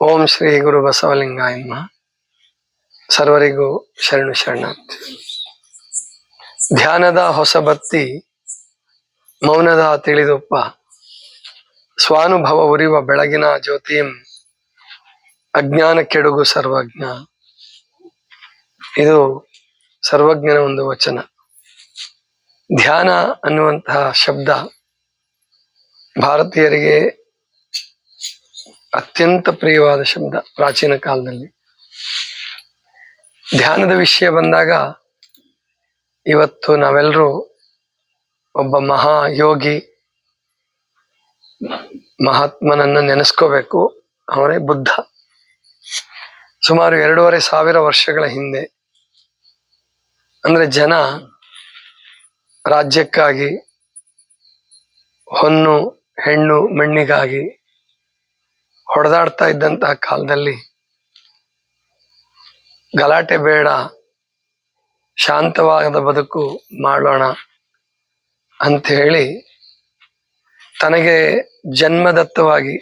ಓಂ ಶ್ರೀ ಗುರು ಬಸವಲಿಂಗಾಯ ನಮಃ. ಸರ್ವರಿಗೂ ಶರಣು ಶರಣಾರ್ಥಿ ಧ್ಯಾನದ ಹೊಸ ಬತ್ತಿ ಮೌನದ ತಿಳಿದುಪ್ಪ. ಸ್ವಾನುಭವ ಉರಿವ ಬೆಳಗಿನ ಜ್ಯೋತಿಂ, ಅಜ್ಞಾನ ಕೆಡುಗು ಸರ್ವಜ್ಞ. ಇದು ಸರ್ವಜ್ಞನ ಒಂದು ವಚನ. ಧ್ಯಾನ ಅನ್ನುವಂತಹ ಶಬ್ದ ಭಾರತೀಯರಿಗೆ ಅತ್ಯಂತ ಪ್ರಿಯವಾದ ಶಬ್ದ ಪ್ರಾಚೀನ ಕಾಲದಲ್ಲಿ. ಧ್ಯಾನದ ವಿಷಯ ಬಂದಾಗ ಇವತ್ತು ನಾವೆಲ್ಲರೂ ಒಬ್ಬ ಮಹಾ ಯೋಗಿ ಮಹಾತ್ಮನನ್ನ ನೆನೆಸ್ಕೋಬೇಕು. ಅವನೇ ಬುದ್ಧ. ಸುಮಾರು ಎರಡೂವರೆ ಸಾವಿರ ವರ್ಷಗಳ ಹಿಂದೆ, ಅಂದ್ರೆ ಜನ ರಾಜ್ಯಕ್ಕಾಗಿ, ಹೊನ್ನು, ಹೆಣ್ಣು, ಮಣ್ಣಿಗಾಗಿ ಹೊಡೆದಾಡ್ತಾ ಇದ್ದಂತಹ ಕಾಲದಲ್ಲಿ ಗಲಾಟೆ ಬೇಡ ಶಾಂತವಾದ ಬದುಕು ಮಾಡೋಣ ಅಂತ ಹೇಳಿ ತನಗೆ ಜನ್ಮದತ್ತವಾಗಿ,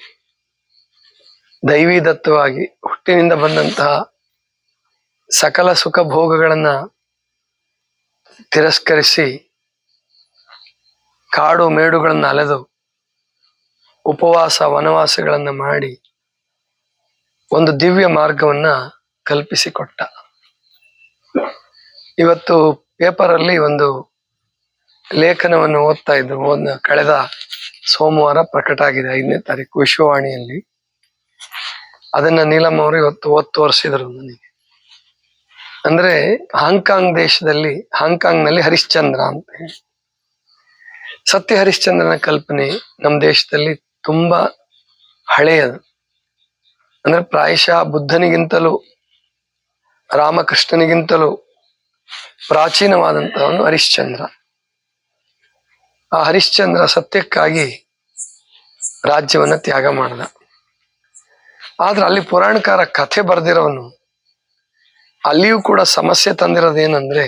ದೈವಿದತ್ತವಾಗಿ ಹುಟ್ಟಿನಿಂದ ಬಂದಂತಹ ಸಕಲ ಸುಖ ಭೋಗಗಳನ್ನ ತಿರಸ್ಕರಿಸಿ ಕಾಡು ಮೇಡುಗಳನ್ನು ಅಲೆದು ಉಪವಾಸ ವನವಾಸಗಳನ್ನು ಮಾಡಿ ಒಂದು ದಿವ್ಯ ಮಾರ್ಗವನ್ನ ಕಲ್ಪಿಸಿಕೊಟ್ಟ. ಇವತ್ತು ಪೇಪರ್ ಅಲ್ಲಿ ಒಂದು ಲೇಖನವನ್ನು ಓದ್ತಾ ಇದ್ರು. ಒಂದು ಕಳೆದ ಸೋಮವಾರ ಪ್ರಕಟ ಆಗಿದೆ, ಐದನೇ ತಾರೀಕು ವಿಶ್ವವಾಣಿಯಲ್ಲಿ. ಅದನ್ನ ನೀಲಮ್ ಅವರು ಇವತ್ತು ಓದ್ ತೋರಿಸಿದ್ರು ನನಗೆ. ಅಂದ್ರೆ ಹಾಂಗ್ಕಾಂಗ್ ದೇಶದಲ್ಲಿ ಹಾಂಗ್ಕಾಂಗ್ನಲ್ಲಿ ಹರಿಶ್ಚಂದ್ರ ಅಂತ ಸತ್ಯ ಹರಿಶ್ಚಂದ್ರನ ಕಲ್ಪನೆ ನಮ್ಮ ದೇಶದಲ್ಲಿ ತುಂಬಾ ಹಳೆಯದು. ಅಂದ್ರೆ ಪ್ರಾಯಶಃ ಬುದ್ಧನಿಗಿಂತಲೂ, ರಾಮಕೃಷ್ಣನಿಗಿಂತಲೂ ಪ್ರಾಚೀನವಾದಂತಹವನು ಹರಿಶ್ಚಂದ್ರ. ಆ ಹರಿಶ್ಚಂದ್ರ ಸತ್ಯಕ್ಕಾಗಿ ರಾಜ್ಯವನ್ನ ತ್ಯಾಗ ಮಾಡಿದ. ಆದ್ರೆ ಅಲ್ಲಿ ಪುರಾಣಕಾರ ಕಥೆ ಬರೆದಿರೋನು, ಅಲ್ಲಿಯೂ ಕೂಡ ಸಮಸ್ಯೆ ತಂದಿರೋದೇನಂದ್ರೆ,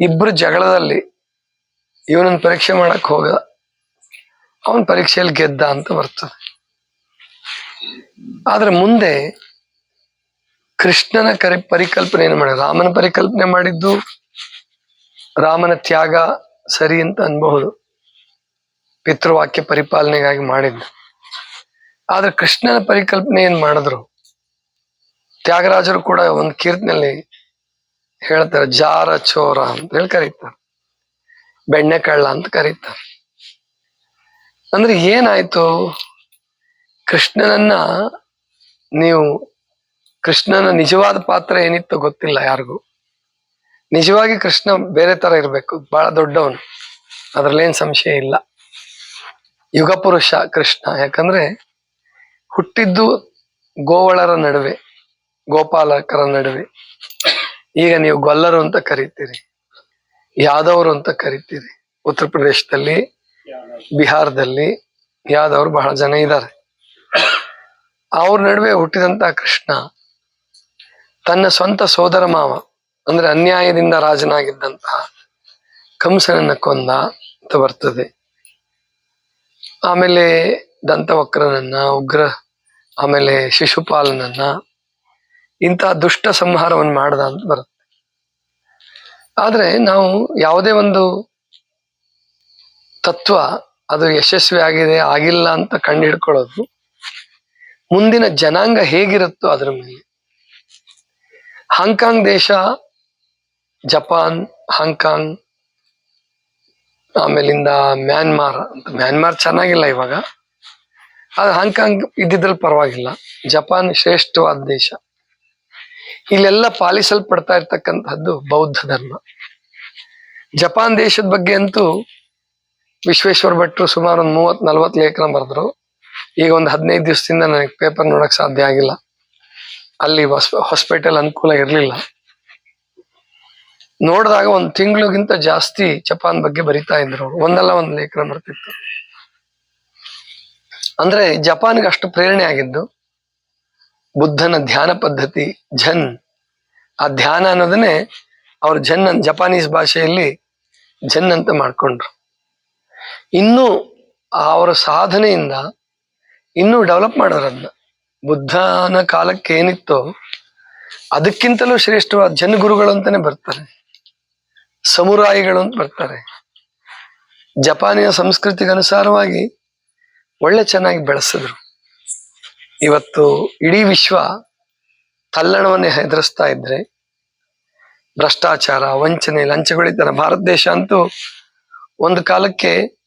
ಇಬ್ರು ಜಗಳದಲ್ಲಿ ಇವನನ್ನು ಪರೀಕ್ಷೆ ಮಾಡಕ್ ಹೋಗ, ಅವನ್ ಪರೀಕ್ಷೆಯಲ್ಲಿ ಗೆದ್ದ ಅಂತ ಬರ್ತದೆ. ಆದ್ರೆ ಮುಂದೆ ಕೃಷ್ಣನ ಕರಿ ಏನು ಮಾಡಿದ ರಾಮನ ಪರಿಕಲ್ಪನೆ ಮಾಡಿದ್ದು ರಾಮನ ತ್ಯಾಗ ಸರಿ ಅಂತ ಅನ್ಬಹುದು. ಪಿತೃವಾಕ್ಯ ಪರಿಪಾಲನೆಗಾಗಿ ಮಾಡಿದ್ದು. ಆದ್ರೆ ಕೃಷ್ಣನ ಪರಿಕಲ್ಪನೆ ಏನ್ ಮಾಡಿದ್ರು? ತ್ಯಾಗರಾಜರು ಕೂಡ ಒಂದು ಕೀರ್ತನಲ್ಲಿ ಹೇಳ್ತಾರೆ, ಜಾರ ಚೋರ ಅಂತ ಹೇಳಿ ಕರೀತಾರೆ. ಬೆಣ್ಣೆ ಕಳ್ಳ ಅಂತ ಕರೀತಾರೆ. ಅಂದ್ರೆ ಏನಾಯ್ತು? ಕೃಷ್ಣನನ್ನ ನೀವು ಕೃಷ್ಣನ ನಿಜವಾದ ಪಾತ್ರ ಏನಿತ್ತು ಗೊತ್ತಿಲ್ಲ ಯಾರಿಗೂ. ನಿಜವಾಗಿ ಕೃಷ್ಣ ಬೇರೆ ತರ ಇರಬೇಕು, ಬಹಳ ದೊಡ್ಡವನು. ಅದ್ರಲ್ಲೇನ್ ಸಂಶಯ ಇಲ್ಲ. ಯುಗ ಪುರುಷ ಕೃಷ್ಣ, ಯಾಕಂದ್ರೆ ಹುಟ್ಟಿದ್ದು ಗೋವಳರ ನಡುವೆ, ಗೋಪಾಲಕರ ನಡುವೆ. ಈಗ ನೀವು ಗೊಲ್ಲರು ಅಂತ ಕರಿತೀರಿ, ಯಾದವರು ಅಂತ ಕರಿತೀರಿ. ಉತ್ತರ ಪ್ರದೇಶದಲ್ಲಿ, ಬಿಹಾರದಲ್ಲಿ ಯಾದವರು ಬಹಳ ಜನ ಇದ್ದಾರೆ. ಅವ್ರ ನಡುವೆ ಹುಟ್ಟಿದಂತ ಕೃಷ್ಣ, ತನ್ನ ಸ್ವಂತ ಸೋದರ ಮಾವ, ಅಂದ್ರೆ ಅನ್ಯಾಯದಿಂದ ರಾಜನಾಗಿದ್ದಂತಹ ಕಂಸನನ್ನ ಕೊಂದ ಅಂತ ಬರ್ತದೆ. ಆಮೇಲೆ ದಂತವಕ್ರನನ್ನ, ಉಗ್ರ, ಆಮೇಲೆ ಶಿಶುಪಾಲನನ್ನ ಇಂತಹ ದುಷ್ಟ ಸಂಹಾರವನ್ನು ಮಾಡ್ದ ಅಂತ ಬರುತ್ತೆ. ಆದ್ರೆ ನಾವು ಯಾವುದೇ ಒಂದು ತತ್ವ ಅದು ಯಶಸ್ವಿ ಆಗಿದೆ, ಆಗಿಲ್ಲ ಅಂತ ಕಂಡು ಹಿಡ್ಕೊಳ್ಳೋದು ಮುಂದಿನ ಜನಾಂಗ ಹೇಗಿರುತ್ತೋ ಅದರ ಮೇಲೆ. ಹಾಂಗ್ಕಾಂಗ್ ದೇಶ, ಜಪಾನ್ ಹಾಂಗ್ಕಾಂಗ್ ಆಮೇಲಿಂದ ಮ್ಯಾನ್ಮಾರ್ ಮ್ಯಾನ್ಮಾರ್ ಚೆನ್ನಾಗಿಲ್ಲ ಇವಾಗ. ಆದ್ರೆ ಹಾಂಗ್ಕಾಂಗ್ ಇದ್ದಿದ್ರಲ್ಲಿ ಪರವಾಗಿಲ್ಲ. ಜಪಾನ್ ಶ್ರೇಷ್ಠವಾದ ದೇಶ. ಇಲ್ಲೆಲ್ಲ ಪಾಲಿಸಲ್ಪಡ್ತಾ ಇರ್ತಕ್ಕಂಥದ್ದು ಬೌದ್ಧ ಧರ್ಮ. ಜಪಾನ್ ದೇಶದ ಬಗ್ಗೆ ಅಂತೂ ವಿಶ್ವೇಶ್ವರ ಭಟ್ರು ಸುಮಾರು ಒಂದು ಮೂವತ್ ನಲ್ವತ್ ಲೇಖನ ಬರೆದ್ರು. ಈಗ ಒಂದು ಹದಿನೈದು ದಿವಸದಿಂದ ನನಗೆ ಪೇಪರ್ ನೋಡಕ್ ಸಾಧ್ಯ ಆಗಿಲ್ಲ. ಅಲ್ಲಿ ಹಾಸ್ಪಿಟಲ್ ಅನುಕೂಲ ಇರಲಿಲ್ಲ. ನೋಡಿದಾಗ ಒಂದು ತಿಂಗಳಿಗಿಂತ ಜಾಸ್ತಿ ಜಪಾನ್ ಬಗ್ಗೆ ಬರಿತಾ ಇದ್ರು ಒಂದಲ್ಲ ಒಂದು ಲೇಖನ ಬರ್ತಿತ್ತು. ಅಂದ್ರೆ ಜಪಾನ್ಗೆ ಅಷ್ಟು ಪ್ರೇರಣೆ ಆಗಿದ್ದು ಬುದ್ಧನ ಧ್ಯಾನ ಪದ್ಧತಿ, ಝನ್. ಆ ಧ್ಯಾನ ಅನ್ನೋದನ್ನೇ ಅವ್ರು ಝನ್ ಜಪಾನೀಸ್ ಭಾಷೆಯಲ್ಲಿ ಝನ್ ಅಂತ ಮಾಡ್ಕೊಂಡ್ರು. ಇನ್ನು ಅವರ ಸಾಧನೆಯಿಂದ ಇನ್ನೂ ಡೆವಲಪ್ ಮಾಡೋರನ್ನ. ಬುದ್ಧನ ಕಾಲಕ್ಕೆ ಏನಿತ್ತು ಅದಕ್ಕಿಂತಲೂ ಶ್ರೇಷ್ಠವಾದ ಜನಗುರುಗಳು ಅಂತಾನೆ ಬರ್ತಾರೆ. ಸಮುರಾಯಿಗಳು ಅಂತ ಬರ್ತಾರೆ. ಜಪಾನಿನ ಸಂಸ್ಕೃತಿಗೆ ಅನುಸಾರವಾಗಿ ಒಳ್ಳೆ ಚೆನ್ನಾಗಿ ಬೆಳೆಸಿದ್ರು. ಇವತ್ತು ಇಡೀ ವಿಶ್ವ ತಲ್ಲಣವನ್ನೇ ಹೆದರಿಸ್ತಾ ಇದ್ರೆ ಭ್ರಷ್ಟಾಚಾರ, ವಂಚನೆ ಲಂಚಗಳಿದ್ದಾನೆ ಭಾರತ ದೇಶ ಅಂತೂ ಒಂದು ಕಾಲಕ್ಕೆ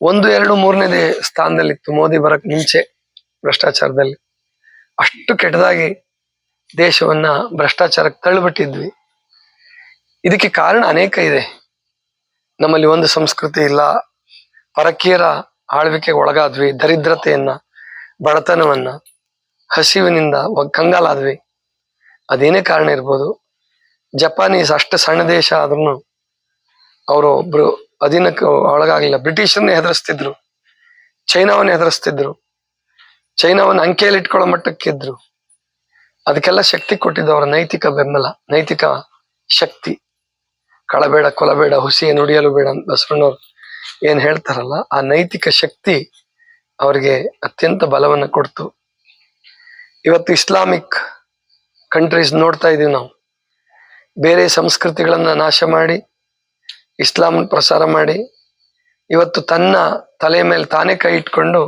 ಒಂದು, ಎರಡು ಮೂರನೇ ಸ್ಥಾನದಲ್ಲಿತ್ತು ಮೋದಿ ಬರಕ್ ಮುಂಚೆ. ಭ್ರಷ್ಟಾಚಾರದಲ್ಲಿ. ಅಷ್ಟು ಕೆಟ್ಟದಾಗಿ ದೇಶವನ್ನ ಭ್ರಷ್ಟಾಚಾರಕ್ಕೆ ತಳ್ಳಿಬಿಟ್ಟಿದ್ವಿ ಇದಕ್ಕೆ ಕಾರಣ ಅನೇಕ ಇದೆ. ನಮ್ಮಲ್ಲಿ ಒಂದು ಸಂಸ್ಕೃತಿ ಇಲ್ಲ. ಪರಕೀಯರ ಆಳ್ವಿಕೆಗೆ ಒಳಗಾದ್ವಿ. ದರಿದ್ರತೆಯನ್ನ, ಬಡತನವನ್ನ, ಹಸಿವಿನಿಂದ ಕಂಗಾಲಾದ್ವಿ. ಅದೇನೇ ಕಾರಣ ಇರ್ಬೋದು? ಜಪಾನೀಸ್ ಅಷ್ಟು ಸಣ್ಣ ದೇಶ ಆದ್ರೂ ಅವರು ಒಬ್ರು ಅಧೀನಕ್ಕೆ ಒಳಗಾಗಲಿಲ್ಲ. ಬ್ರಿಟಿಷರನ್ನ ಹೆದರಿಸ್ತಿದ್ರು. ಚೈನಾವನ್ನ ಹೆದರಿಸ್ತಿದ್ರು. ಚೈನಾವನ್ನ ಅಂಕೆಯಲ್ಲಿ ಇಟ್ಕೊಳ್ಳೋ ಮಟ್ಟಕ್ಕಿದ್ರು ಅದಕ್ಕೆಲ್ಲ ಶಕ್ತಿ ಕೊಟ್ಟಿದ್ದು ಅವರ ನೈತಿಕ ಬೆಂಬಲ, ನೈತಿಕ ಶಕ್ತಿ. ಕಳಬೇಡ, ಕೊಲಬೇಡ ಹುಸಿ ನುಡಿಯಲು ಬೇಡ ಬಸವಣ್ಣವ್ರು ಏನ್ ಹೇಳ್ತಾರಲ್ಲ, ಆ ನೈತಿಕ ಶಕ್ತಿ ಅವರಿಗೆ ಅತ್ಯಂತ ಬಲವನ್ನ ಕೊಡ್ತು. ಇವತ್ತು ಇಸ್ಲಾಮಿಕ್ ಕಂಟ್ರೀಸ್ ನೋಡ್ತಾ ಇದೀವಿ ನಾವು. ಬೇರೆ ಸಂಸ್ಕೃತಿಗಳನ್ನ ನಾಶ ಮಾಡಿ ಇಸ್ಲಾಂ ಪ್ರಸಾರ ಮಾಡಿ, ಇವತ್ತು ತನ್ನ ತಲೆ ಮೇಲೆ ತಾನೇ ಕೈ ಇಟ್ಕೊಂಡು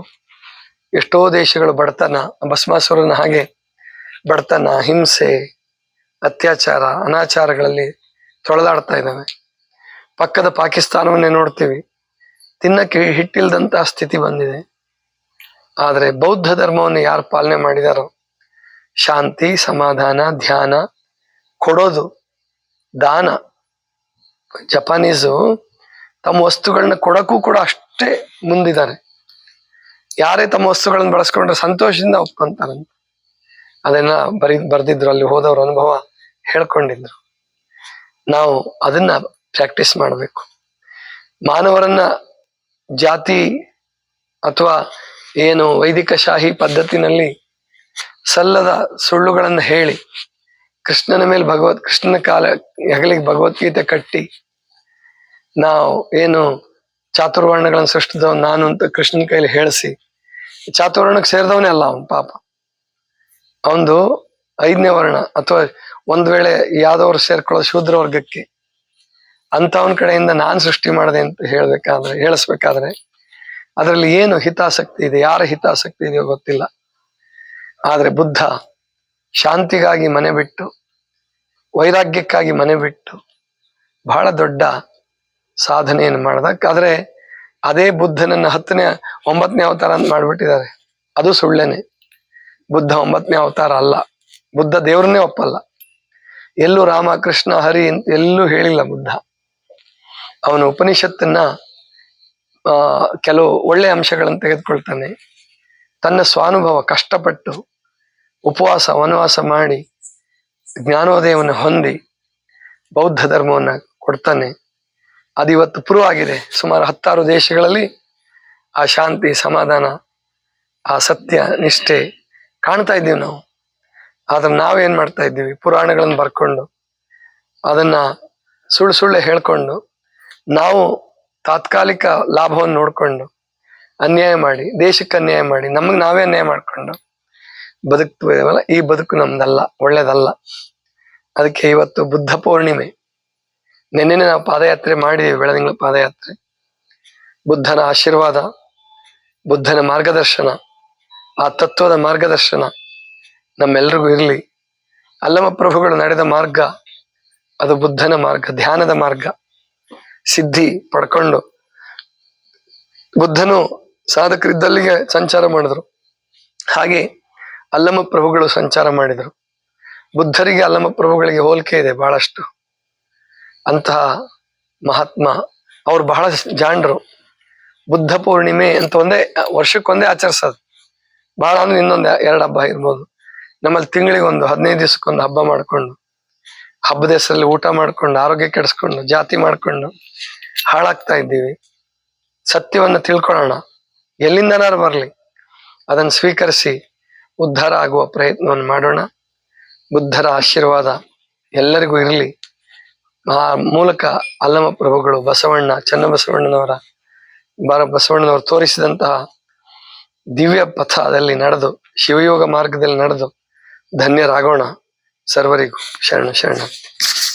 ಎಷ್ಟೋ ದೇಶಗಳು ಬಡತನ, ಭಸ್ಮಾಸುರನ ಹಾಗೆ ಬಡತನ, ಹಿಂಸೆ, ಅತ್ಯಾಚಾರ, ಅನಾಚಾರಗಳಲ್ಲಿ ತೊಳೆದಾಡ್ತಾ ಇದ್ದಾವೆ. ಪಕ್ಕದ ಪಾಕಿಸ್ತಾನವನ್ನೇ ನೋಡ್ತೀವಿ. ತಿನ್ನಕ್ಕೆ ಹಿಟ್ಟಿಲ್ದಂತಹ ಸ್ಥಿತಿ ಬಂದಿದೆ. ಆದರೆ ಬೌದ್ಧ ಧರ್ಮವನ್ನು ಯಾರು ಪಾಲನೆ ಮಾಡಿದಾರೋ? ಶಾಂತಿ, ಸಮಾಧಾನ, ಧ್ಯಾನ ಕೊಡೋದು, ದಾನ. ಜಪಾನೀಸು ತಮ್ಮ ವಸ್ತುಗಳನ್ನ ಕೊಡಕ್ಕೂ ಕೂಡ ಅಷ್ಟೇ ಮುಂದಿದ್ದಾರೆ. ಯಾರೇ ತಮ್ಮ ವಸ್ತುಗಳನ್ನು ಬಳಸ್ಕೊಂಡ್ರೆ ಸಂತೋಷದಿಂದ ಒಪ್ಕೊಂತಾರಂತ. ಅದನ್ನ ಬರಿ, ಬರ್ದಿದ್ರು, ಅಲ್ಲಿ ಹೋದವ್ರ ಅನುಭವ ಹೇಳ್ಕೊಂಡಿದ್ರು. ನಾವು ಅದನ್ನ ಪ್ರಾಕ್ಟೀಸ್ ಮಾಡಬೇಕು. ಮಾನವರನ್ನ ಜಾತಿ ಅಥವಾ ಏನು ವೈದಿಕ ಶಾಹಿ ಪದ್ಧತಿನಲ್ಲಿ ಸಲ್ಲದ ಸುಳ್ಳುಗಳನ್ನು ಹೇಳಿ, ಕೃಷ್ಣನ ಮೇಲೆ ಭಗವತ್, ಕೃಷ್ಣನ ಕಾಲ, ಹೆಗಲಿಗೆ ಭಗವದ್ಗೀತೆ ಕಟ್ಟಿ, ನಾವು ಏನು ಚಾತುರ್ವರ್ಣಗಳನ್ನು ಸೃಷ್ಟಿದವ್ ನಾನು ಅಂತ ಕೃಷ್ಣನ ಕೈಲಿ ಹೇಳಿಸಿ, ಚಾತುರ್ವರ್ಣಕ್ಕೆ ಸೇರಿದವನೇ ಅಲ್ಲ ಅವನ್, ಪಾಪ. ಅವನು ಐದನೇ ವರ್ಣ, ಅಥವಾ ಒಂದ್ ವೇಳೆ ಯಾವ್ದವ್ರು ಸೇರ್ಕೊಳ್ಳೋ ಶೂದ್ರ ವರ್ಗಕ್ಕೆ ಅಂತವನ್ ಕಡೆಯಿಂದ ನಾನ್ ಸೃಷ್ಟಿ ಮಾಡಿದೆ ಅಂತ ಹೇಳ್ಬೇಕಾದ್ರೆ, ಹೇಳಿಸ್ಬೇಕಾದ್ರೆ, ಅದರಲ್ಲಿ ಏನು ಹಿತಾಸಕ್ತಿ ಇದೆ, ಯಾರ ಹಿತಾಸಕ್ತಿ ಇದೆಯೋ ಗೊತ್ತಿಲ್ಲ. ಆದ್ರೆ ಬುದ್ಧ ಶಾಂತಿಗಾಗಿ ಮನೆ ಬಿಟ್ಟು, ವೈರಾಗ್ಯಕ್ಕಾಗಿ ಮನೆ ಬಿಟ್ಟು, ಬಹಳ ದೊಡ್ಡ ಸಾಧನೆಯನ್ನು ಮಾಡ್ದಾದ್ರೆ ಅದೇ ಬುದ್ಧನನ್ನ ಹತ್ತನೇ ಒಂಬತ್ತನೇ ಅವತಾರ ಅಂತ ಮಾಡ್ಬಿಟ್ಟಿದ್ದಾರೆ. ಅದು ಸುಳ್ಳೇನೆ. ಬುದ್ಧ ಒಂಬತ್ತನೇ ಅವತಾರ ಅಲ್ಲ. ಬುದ್ಧ ದೇವ್ರನ್ನೇ ಒಪ್ಪಲ್ಲ. ಎಲ್ಲೂ ರಾಮ, ಕೃಷ್ಣ, ಹರಿ ಅಂತ ಎಲ್ಲೂ ಹೇಳಿಲ್ಲ ಬುದ್ಧ. ಅವನು ಉಪನಿಷತ್ತನ್ನ ಕೆಲವು ಒಳ್ಳೆ ಅಂಶಗಳನ್ನು ತೆಗೆದುಕೊಳ್ತಾನೆ. ತನ್ನ ಸ್ವಾನುಭವ ಕಷ್ಟಪಟ್ಟು ಉಪವಾಸ, ವನವಾಸ ಮಾಡಿ ಜ್ಞಾನೋದಯವನ್ನು ಹೊಂದಿ ಬೌದ್ಧ ಧರ್ಮವನ್ನು ಕೊಡ್ತಾನೆ. ಅದು ಇವತ್ತು ಪ್ರೂವ್ ಆಗಿದೆ ಸುಮಾರು ಹತ್ತಾರು ದೇಶಗಳಲ್ಲಿ ಆ ಶಾಂತಿ, ಸಮಾಧಾನ, ಆ ಸತ್ಯ, ನಿಷ್ಠೆ ಕಾಣ್ತಾ ಇದ್ದೀವಿ ನಾವು. ಆದ್ರೆ ನಾವೇನ್ ಮಾಡ್ತಾ ಇದ್ದೀವಿ? ಪುರಾಣಗಳನ್ನು ಬರ್ಕೊಂಡು ಅದನ್ನ ಸುಳ್ಳು ಸುಳ್ಳು ಹೇಳ್ಕೊಂಡು ನಾವು ತಾತ್ಕಾಲಿಕ ಲಾಭವನ್ನು ನೋಡಿಕೊಂಡು ಅನ್ಯಾಯ ಮಾಡಿ, ದೇಶಕ್ಕೆ ಅನ್ಯಾಯ ಮಾಡಿ, ನಮಗೆ ನಾವೇ ಅನ್ಯಾಯ ಮಾಡ್ಕೊಂಡು ಬದುಕ್ತೀವಲ್ಲ, ಈ ಬದುಕು ನಮ್ದಲ್ಲ, ಒಳ್ಳೇದಲ್ಲ. ಅದಕ್ಕೆ ಇವತ್ತು ಬುದ್ಧ ಪೂರ್ಣಿಮೆ. ನಿನ್ನೆ ನಾವು ಪಾದಯಾತ್ರೆ ಮಾಡಿದೀವಿ ಬೆಳದಿಂಗಳ ಪಾದಯಾತ್ರೆ. ಬುದ್ಧನ ಆಶೀರ್ವಾದ, ಬುದ್ಧನ ಮಾರ್ಗದರ್ಶನ, ಆ ತತ್ವದ ಮಾರ್ಗದರ್ಶನ ನಮ್ಮೆಲ್ರಿಗೂ ಇರಲಿ. ಅಲ್ಲಮ ಪ್ರಭುಗಳು ನಡೆದ ಮಾರ್ಗ, ಅದು ಬುದ್ಧನ ಮಾರ್ಗ, ಧ್ಯಾನದ ಮಾರ್ಗ. ಸಿದ್ಧಿ ಪಡ್ಕೊಂಡು, ಬುದ್ಧನು ಸಾಧಕರಿದ್ದಲ್ಲಿಗೆ ಸಂಚಾರ ಮಾಡಿದ್ರು. ಹಾಗೆ ಅಲ್ಲಮ ಪ್ರಭುಗಳು ಸಂಚಾರ ಮಾಡಿದರು. ಬುದ್ಧರಿಗೆ ಅಲ್ಲಮ ಪ್ರಭುಗಳಿಗೆ ಹೋಲಿಕೆ ಇದೆ, ಬಹಳಷ್ಟು. ಅಂತಹ ಮಹಾತ್ಮ ಅವ್ರು ಬಹಳ ಜಾಣರು. ಬುದ್ಧ ಪೂರ್ಣಿಮೆ ಅಂತ ಒಂದೇ, ವರ್ಷಕ್ಕೊಂದೇ ಆಚರಿಸೋದು. ಬಹಳ ಅಂದ್ರೆ ಇನ್ನೊಂದು ಎರಡು ಹಬ್ಬ ಇರ್ಬೋದು. ನಮ್ಮಲ್ಲಿ ತಿಂಗಳಿಗೆ ಒಂದು ಹದಿನೈದು ದಿವಸಕ್ಕೊಂದು ಹಬ್ಬ ಮಾಡ್ಕೊಂಡು, ಹಬ್ಬದ ಹೆಸರಲ್ಲಿ ಊಟ ಮಾಡ್ಕೊಂಡು, ಆರೋಗ್ಯ ಕೆಡಿಸ್ಕೊಂಡು, ಜಾತಿ ಮಾಡ್ಕೊಂಡು ಹಾಳಾಗ್ತಾ ಇದ್ದೀವಿ. ಸತ್ಯವನ್ನು ತಿಳ್ಕೊಳ್ಳೋಣ. ಎಲ್ಲಿಂದನಾರು ಬರಲಿ, ಅದನ್ನು ಸ್ವೀಕರಿಸಿ ಉದ್ಧಾರ ಆಗುವ ಪ್ರಯತ್ನವನ್ನು ಮಾಡೋಣ. ಬುದ್ಧರ ಆಶೀರ್ವಾದ ಎಲ್ಲರಿಗೂ ಇರಲಿ. ಆ ಮೂಲಕ ಅಲ್ಲಮ ಪ್ರಭುಗಳು ಬಸವಣ್ಣ, ಚನ್ನಬಸವಣ್ಣನವರ, ಬರ ಬಸವಣ್ಣನವರು ತೋರಿಸಿದಂತಹ ದಿವ್ಯ ಪಥದಲ್ಲಿ ನಡೆದು, ಶಿವಯೋಗ ಮಾರ್ಗದಲ್ಲಿ ನಡೆದು ಧನ್ಯರಾಗೋಣ ಸರ್ವರಿಗೂ. ಶರಣ ಶರಣ.